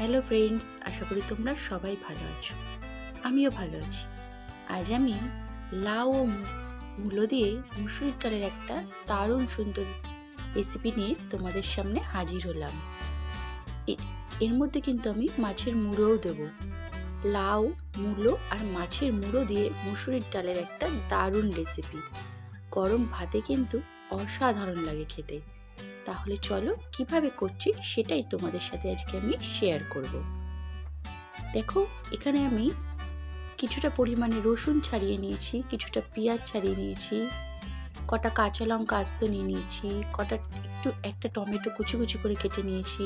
Hello friends, আশা করি তোমরা সবাই ভালো আছো। আমিও ভালো আছি। আজ আমি লাউ ও মূলো দিয়ে মুসুরির ডালের একটা দারুণ সুন্দর রেসিপি নিয়ে তোমাদের সামনে হাজির হলাম। এর মধ্যে কিন্তু আমি মাছের মুড়োও দেবো। লাউ, মূলো আর মাছের মুড়ো দিয়ে মুসুরির ডালের একটা দারুণ রেসিপি গরম ভাতে কিন্তু অসাধারণ লাগে খেতে। তাহলে চলো কীভাবে করছি সেটাই তোমাদের সাথে আজকে আমি শেয়ার করব। দেখো, এখানে আমি কিছুটা পরিমাণে রসুন ছাড়িয়ে নিয়েছি, কিছুটা পেঁয়াজ ছাড়িয়ে নিয়েছি, কটা কাঁচা লঙ্কা আস্ত নিয়ে নিয়েছি, কটা একটু একটা টমেটো কুচি কুচি করে কেটে নিয়েছি।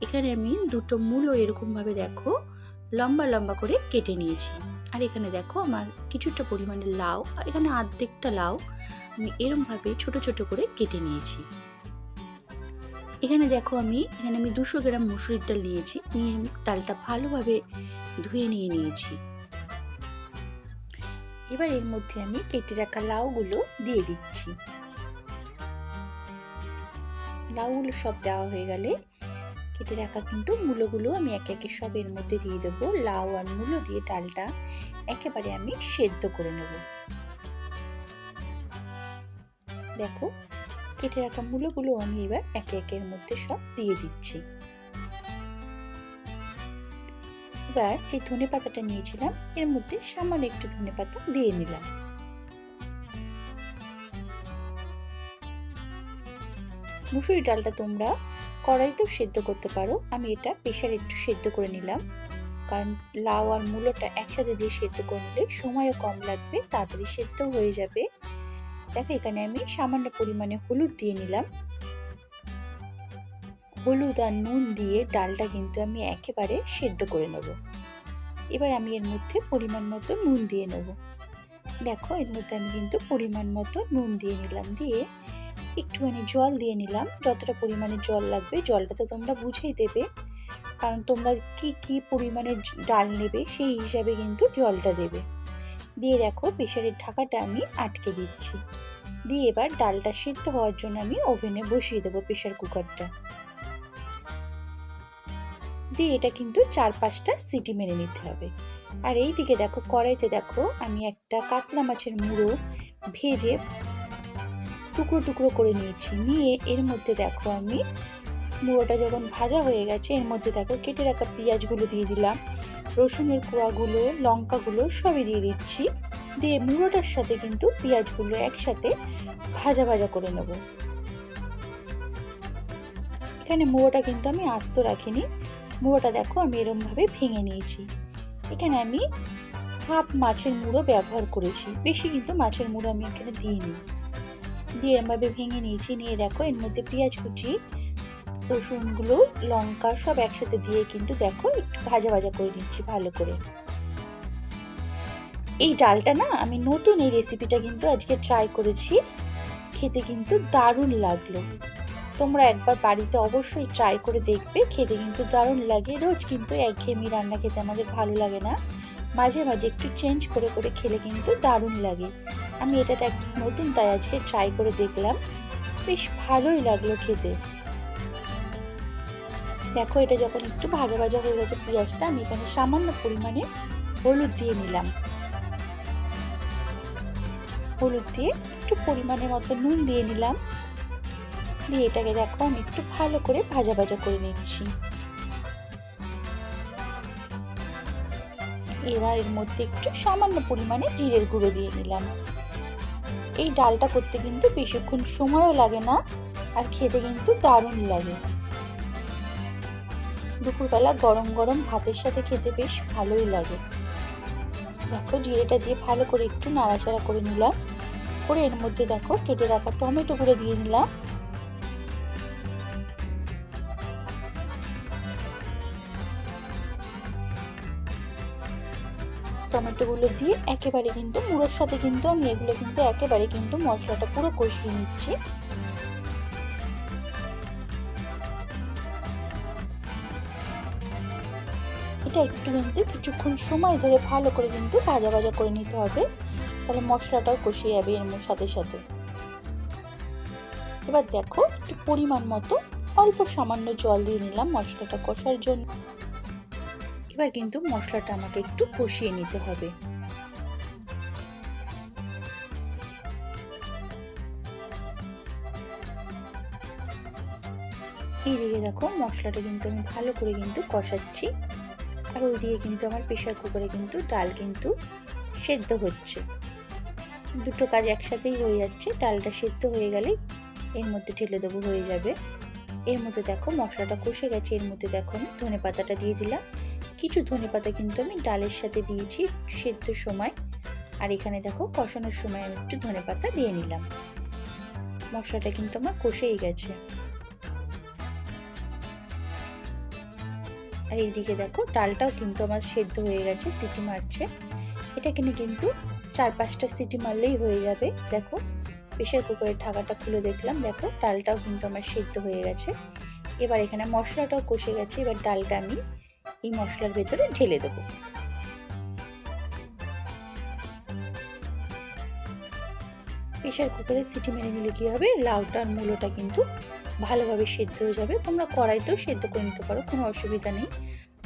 এখানে আমি দুটো মূলো এরকমভাবে দেখো, লম্বা লম্বা করে কেটে নিয়েছি। আর এখানে দেখো আমার কিছুটা পরিমাণে লাউ এখানে অর্ধেকটা লাউ আমি এরমভাবে ছোট ছোট করে কেটে নিয়েছি। এখানে দেখো আমি, এখানে আমি দুশো গ্রাম মুসুরির ডাল নিয়েছি। নিয়ে ডালটা ভালোভাবে ধুয়ে নিয়ে নিয়েছি। এবার এর মধ্যে আমি কেটে রাখা লাউগুলো দিয়ে দিচ্ছি। লাউগুলো সব দেওয়া হয়ে গেলে কেটে রাখা কিন্তু মূলোগুলো আমি একে একে সব এর মধ্যে দিয়ে দেবো। লাউ আর মূলো দিয়ে ডালটা একেবারে আমি সেদ্ধ করে নেব। দেখো কেটে রাখা মূলগুলো আমি এবার একে একের মধ্যে সব দিয়ে দিচ্ছি। এবার যে ধনে পাতাটা নিয়েছিলাম, এর মধ্যে সামান্য একটু ধনে পাতা দিয়ে নিলাম। মুসুরি ডালটা তোমরা কড়াইতেও সেদ্ধ করতে পারো। আমি এটা প্রেশারে একটু সেদ্ধ করে নিলাম। কারণ লাউ আর মূলোটা একসাথে দিয়ে সেদ্ধ করে নিলে সময়ও কম লাগবে, তাড়াতাড়ি সেদ্ধ হয়ে যাবে। দেখো, এখানে আমি সামান্য পরিমাণে হলুদ দিয়ে নিলাম। হলুদ আর নুন দিয়ে ডালটা কিন্তু আমি একেবারে সেদ্ধ করে নেব। এবার আমি এর মধ্যে পরিমাণ মতো নুন দিয়ে নেব। দেখো, এর মধ্যে আমি কিন্তু পরিমাণ মতো নুন দিয়ে নিলাম। দিয়ে একটুখানি জল দিয়ে নিলাম। যতটা পরিমাণে জল লাগবে, জলটা তো তোমরা বুঝেই দেবে। কারণ তোমরা কি কি পরিমাণে ডাল নেবে, সেই হিসাবে কিন্তু জলটা দেবে। দিয়ে দেখো প্রেশারের ঢাকাটা আমি আটকে দিচ্ছি। দিয়ে এবার ডালটা সিদ্ধ হওয়ার জন্য আমি ওভেনে বসিয়ে দেবো প্রেশার কুকারটা। দিয়ে এটা কিন্তু চার পাঁচটা সিটি মেরে নিতে হবে। আর এই দিকে দেখো, কড়াইতে দেখো আমি একটা কাতলা মাছের মুড়ো ভেজে টুকরো টুকরো করে নিয়েছি। নিয়ে এর মধ্যে দেখো আমি মুড়োটা যখন ভাজা হয়ে গেছে, এর মধ্যে দেখো কেটে রাখা পেঁয়াজগুলো দিয়ে দিলাম। রসুনের কোয়াগুলো, লঙ্কাগুলো সবই দিয়ে দিচ্ছি। দিয়ে মুড়োটার সাথে কিন্তু পেঁয়াজগুলো একসাথে ভাজা ভাজা করে নেব। এখানে মুড়োটা কিন্তু আমি আস্ত রাখিনি। মুড়োটা দেখো আমি এরমভাবে ভেঙে নিয়েছি। এখানে আমি হাফ মাছের মুড়ো ব্যবহার করেছি। বেশি কিন্তু মাছের মুড়ো আমি এখানে দিইনি। দিয়ে এরমভাবে ভেঙে নিয়েছি। নিয়ে দেখো এর মধ্যে পেঁয়াজ কুচি রসুনগুলো, লঙ্কা সব একসাথে দিয়ে কিন্তু দেখো একটু ভাজা ভাজা করে নিচ্ছি ভালো করে। এই ডালটা না আমি নতুন এই রেসিপিটা কিন্তু আজকে ট্রাই করেছি। খেতে কিন্তু দারুণ লাগল। তোমরা একবার বাড়িতে অবশ্যই ট্রাই করে দেখবে, খেতে কিন্তু দারুণ লাগে। রোজ কিন্তু একঘেয়েমি রান্না খেতে আমাদের ভালো লাগে না। মাঝে মাঝে একটু চেঞ্জ করে করে খেলে কিন্তু দারুণ লাগে। আমি এটা নতুন তাই আজকে ট্রাই করে দেখলাম। বেশ ভালোই লাগল খেতে। দেখো, এটা যখন একটু ভাজা ভাজা হয়ে গেছে পেঁয়াজটা, আমি এখানে সামান্য পরিমাণে হলুদ দিয়ে নিলাম। হলুদ দিয়ে একটু পরিমাণের মতো নুন দিয়ে নিলাম। দিয়ে এটাকে দেখো, আমি একটু ভালো করে ভাজা ভাজা করে নিচ্ছি। এবার এর মধ্যে একটু সামান্য পরিমাণে জিরের গুঁড়ো দিয়ে নিলাম। এই ডালটা করতে কিন্তু বেশিক্ষণ সময়ও লাগে না, আর খেতে কিন্তু দারুণ লাগে। দুপুরবেলা গরম গরম ভাতের সাথে খেতে বেশ ভালোই লাগে। দেখো, জিরেটা দিয়ে ভালো করে একটু নাড়াচাড়া করে নিলাম। করে এর মধ্যে দেখো, কেটে রাখা টমেটো গুঁড়ো দিয়ে নিলাম। টমেটোগুলো দিয়ে একেবারে কিন্তু মুড়োর সাথে কিন্তু আমি এগুলো কিন্তু একেবারে কিন্তু মশলাটা পুরো কষিয়ে নিচ্ছি। এটা একটু কিন্তু কিছুক্ষণ সময় ধরে ভালো করে কিন্তু ভাজা ভাজা করে নিতে হবে। তাহলে মশলাটাও কষিয়ে যাবে এর সাথে সাথে। এবার দেখো, একটু পরিমাণ মতো অল্প সামান্য জল দিয়ে নিলাম মশলাটা কষার জন্য। এবার কিন্তু মশলাটা আমাকে একটু কষিয়ে নিতে হবে। এইদিকে দেখো, মশলাটা কিন্তু আমি ভালো করে কিন্তু কষাচ্ছি। আর ওইদিকে কিন্তু আমার প্রেশার কুকারে কিন্তু ডাল কিন্তু সেদ্ধ হচ্ছে। দুটো কাজ একসাথেই হয়ে যাচ্ছে, ডালটা সেদ্ধ হয়ে গেলেই এর মধ্যে ঢেলে দেবো, হয়ে যাবে। এর মধ্যে দেখো মশলাটা কষে গেছে, এর মধ্যে দেখো আমি ধনে পাতাটা দিয়ে দিলাম। কিছু ধনে পাতা কিন্তু আমি ডালের সাথে দিয়েছি সেদ্ধ সময়। আর এখানে দেখো কষানোর সময় আমি একটু ধনে পাতা দিয়ে নিলাম। মশলাটা কিন্তু আমার কষেই গেছে। আর এইদিকে দেখো, ডালটাও কিন্তু আমার সেদ্ধ হয়ে গেছে, সিটি মারছে। এটা কিনে কিন্তু চার পাঁচটা সিটি মারলেই হয়ে যাবে। দেখো প্রেশার কুকারের ঢাকাটা খুলে দেখলাম। দেখো, ডালটাও কিন্তু আমার সেদ্ধ হয়ে গেছে। এবার এখানে মশলাটাও কষে গেছে। এবার ডালটা আমি এই মশলার ভেতরে ঢেলে দেবো। প্রেশার কুকারে সিটি মেরে নিলে কী হবে? লাউটা আর মূলোটা কিন্তু ভালোভাবে সেদ্ধ হয়ে যাবে। তোমরা কড়াইতেও সেদ্ধ করে নিতে পারো, কোনো অসুবিধা নেই।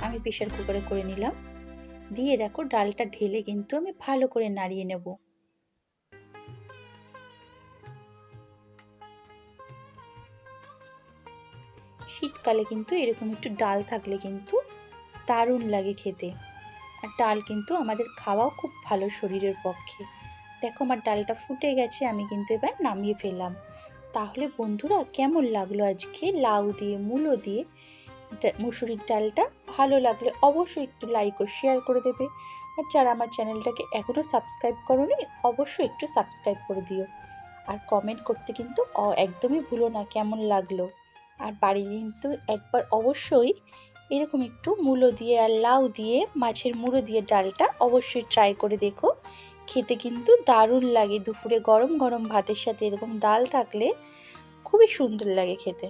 আমি প্রেশার কুকারে করে নিলাম। দিয়ে দেখো ডালটা ঢেলে কিন্তু আমি ভালো করে নাড়িয়ে নেব। শীতকালে কিন্তু এরকম একটু ডাল থাকলে কিন্তু দারুণ লাগে খেতে। আর ডাল কিন্তু আমাদের খাওয়াও খুব ভালো শরীরের পক্ষে। দেখো আমার ডালটা ফুটে গেছে, আমি কিন্তু এবার নামিয়ে ফেললাম। তাহলে বন্ধুরা, কেমন লাগল আজকে? লাউ দিয়ে, মূলো দিয়ে মুসুরির ডালটা? ভালো লাগলে অবশ্যই একটু লাইক ও শেয়ার করে দেবে। আর যারা আমার চ্যানেলটাকে এখনও সাবস্ক্রাইব করোনি, অবশ্যই একটু সাবস্ক্রাইব করে দিও। আর কমেন্ট করতে কিন্তু একদমই ভুলো না কেমন লাগল। আর বাড়ি কিন্তু একবার অবশ্যই এরকম একটু মূলো দিয়ে আর লাউ দিয়ে, মাছের মুড়ো দিয়ে ডালটা অবশ্যই ট্রাই করে দেখো। খেতে কিন্তু দারুণ লাগে। দুপুরে গরম গরম ভাতের সাথে এরকম ডাল থাকলে খুবই সুন্দর লাগে খেতে।